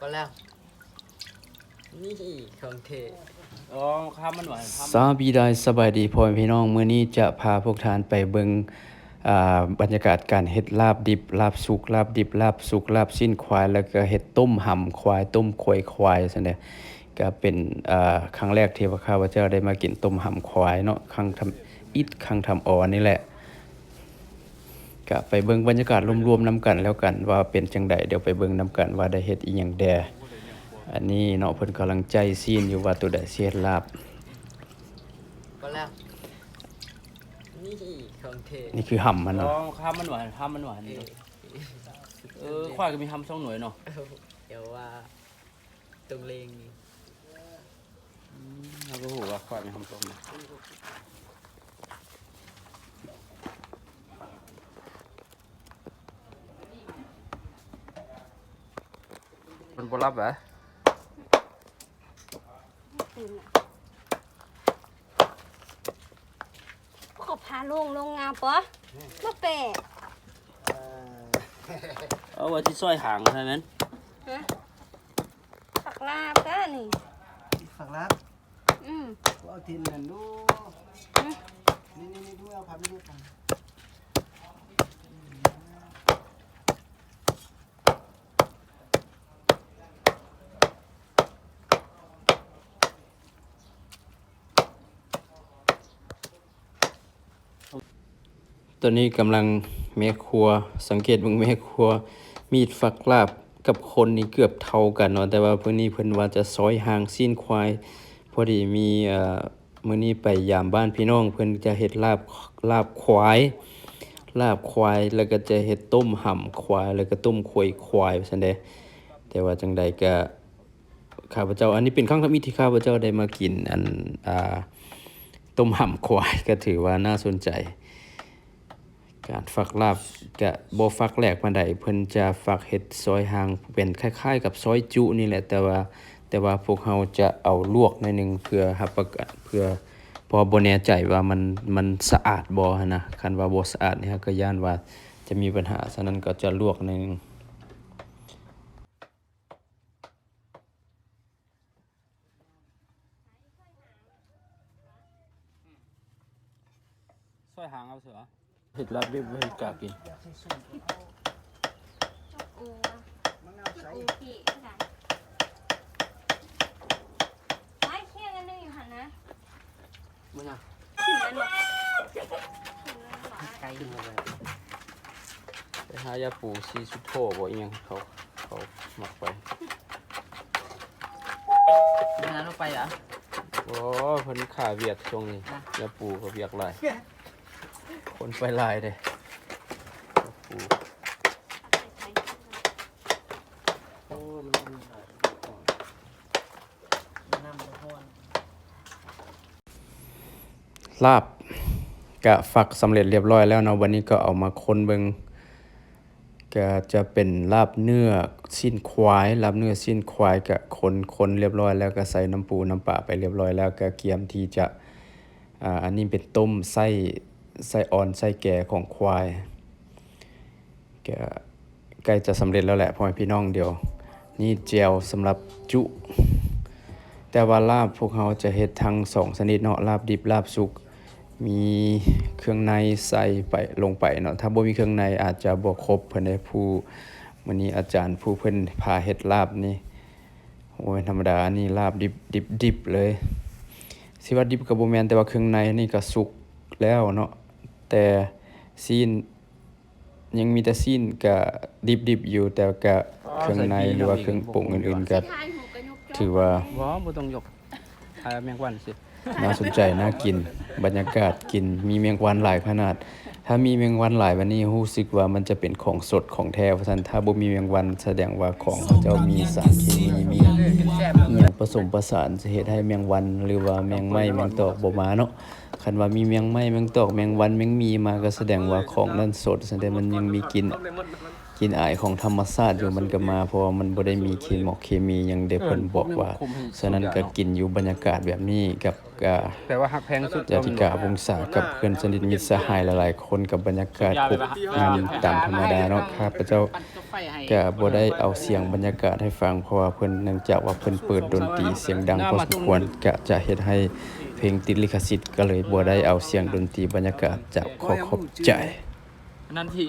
ก็แล้ว นี่ของเทอ๋อข้ามมันหน่อยข้ามสวัสดีได้สบายดีพ่อแม่พี่น้องมื้อนี้จะพาพวกท่านไปเบิ่งอ่าบรรยากาศการเฮ็ดลาบดิบลาบสุกลาบดิบลาบสุกลาบสิ้นควาย แล้วก็เฮ็ดต้มห่ำควายต้มขวยควายซั่นเด้อก็เป็นอ่าครั้งแรกที่ว่าข้าพเจ้าได้มากินต้มห่ำควายเนาะครั้งทำอิดครั้งทำออนี่แหละ ก็ไปเบิ่งบรรยากาศรวมๆนํกันแล้วกันว่าเป็นจังไดเดี๋ยวไปเบิ่งนํกันว่าได้เฮ็ดอีหยังแดอันนี้เนาะเพิ่นกำลังใจซีนอยู่ว่าตัวใดสิเฮ็ดลาบก็แล้วนี่ของเทนี่คือห่ำมันอ๋อเนาะข้ามมันหน่อยข้ามมันหน่อยนี่เออควายก็มีทำสองหน่วยเนาะเดี๋ยวว่าตรงเลงนี่เราก็หูว่าควายมีทำสองหน่วย มันบ่รับเหรอขอพาลงลงงามปะมาแปะเอาไว้ที่ซอยหางเท่านั้นฮะผักลาบก้านี่ฝักลับอืมเอาทินนั่นดูอืมนี่นี่นี่ดูเอาพับนี่กัน ตอนนี้กำลังแม่ครัว สังเกตเบิ่งแม่ครัว มีดฝักลาบกับคนนี่เกือบเท่ากันเนาะแต่ว่าเพิ่นนี้เพิ่นว่าจะซอยหางซีนควาย พอดีมีเอ่อมื้อนี้ไปยามบ้านพี่น้อง เพิ่นจะเฮ็ดลาบลาบควาย ลาบควายแล้วก็จะเฮ็ดต้มห่ำควาย แล้วก็ต้มขวยควายซั่นเด้แต่ว่าจังใดก็ข้าพเจ้า อันนี้เป็นครั้งทำอิฐที่ข้าพเจ้าได้มากินอันอ่าต้มห่ำควายก็ถือว่าน่าสนใจ การฝักลาบกะบ่ฝักแหลกปานใดเพิ่นจะฝักเฮ็ดซอยหางเป็นคล้ายๆ กับซอยจุนี่แหละ แต่ว่าแต่ว่าพวกเราจะเอาลวกหน่อยหนึงเพื่อรับประกันเพื่อพอบ่แน่ใจว่ามันมันสะอาดบ่นะคันว่าบ่สะอาดเนี่ยก็ย่านว่าจะมีปัญหาฉะนั้นก็จะลวกหน่อยหนึงซอยหางเอาเสือ เห็ดลาบเรียบเห็ดกากินโอ้มันเอาใส่โอเคค่ะไม้เคี่ยงกันนึงอยู่หันนะมึงอะถึงอันบอกไกลขึ้นมาเลยไปหายาปูซีสุโธบ่อีหยังเขาเขาหมักไปไม่นั้นเราไปเหรอโอ้เพิ่นขาเวียดช่วงนี้ยาปูก็เวียกหลาย คนไปหลายเดยปูโอ้มันเอามาใส่มันน้ำมันห้อนลาบกะฝักสำเร็จเรียบร้อยแล้วเนาะวันนี้ก็เอามาคนเบิงก็จะเป็นลาบเนื้อสิ้นควายลาบเนื้อสิ้นควายกะคนคนเรียบร้อยแล้วก็ใส่น้ำปูน้ำปลาไปเรียบร้อยแล้วก็เกียมที่จะอ่าอันนี้เป็นต้มไส้ ไส้อ่อนไส้แก่ของควายก็ใกล้จะสำเร็จแล้วแหละพ่อแม่พี่น้องเดี๋ยว นี่เจลสำหรับจุ แต่ว่าลาบพวกเขาจะเฮ็ดทั้งสองชนิดเนาะลาบดิบลาบสุก มีเครื่องในใส่ไปลงไปเนาะถ้าบ่มีเครื่องในอาจจะบ่ครบเพิ่นได้ผู้มื้อนี้อาจารย์ผู้เพิ่นพาเฮ็ดลาบนี่โอ้ยธรรมดานี่ลาบดิบดิบดิบเลยสิว่าดิบก็บ่แม่นแต่ว่าเครื่องในนี่ก็สุกแล้วเนาะ แต่ซีนยังมีแต่ซีนก็ดิบดิบอยู่แต่ก็เครื่องในหรือว่าเครื่องปรุงอื่นๆก็ทานหูกระยกจถือว่าว้าบ่ต้องยกทายแมงวันสิน่าสนใจน่ากินบรรยากาศกินมีแมงวันหลายขนาด ถ้ามีแมงวันหลายวันนี้รู้สึกว่ามันจะเป็นของสดของแท้เพราะฉะนั้นถ้าบ่มีแมงวันแสดงว่าของเขาเจ้ามีสารเคมีมีอหยังผสมประสานจะเฮ็ดให้แมงวันหรือว่าแมงไม้แมงตอกบ่มาเนาะคันว่ามีแมงไม้แมงตอกแมงวันแมงมีมาก็แสดงว่าของนั้นสดแสดงมันยังมีกลิน กลิ่นอายของธรรมชาติอยู่มันก็มาเพราะว่ามันบ่ได้มีเคมีเคมีหยังเด้เพิ่นบอกว่าฉะนั้นก็กินอยู่บรรยากาศแบบนี้กับกาแต่ว่าหักแพงสุดจาติกาวงศากับเพื่อนสนิทมิตรสหายหลายๆคนกับบรรยากาศพบงานตามธรรมดาเนาะครับพระเจ้าก็บ่ได้เอาเสียงบรรยากาศให้ฟังเพราะว่าเพิ่นเนื่องจากว่าเพิ่นเปิดดนตรีเสียงดังพอสมควรก็จะเฮ็ดให้เพลงติดลิขสิทธิ์ก็เลยบ่ได้เอาเสียงดนตรีบรรยากาศจากขอขอบใจนั่นที่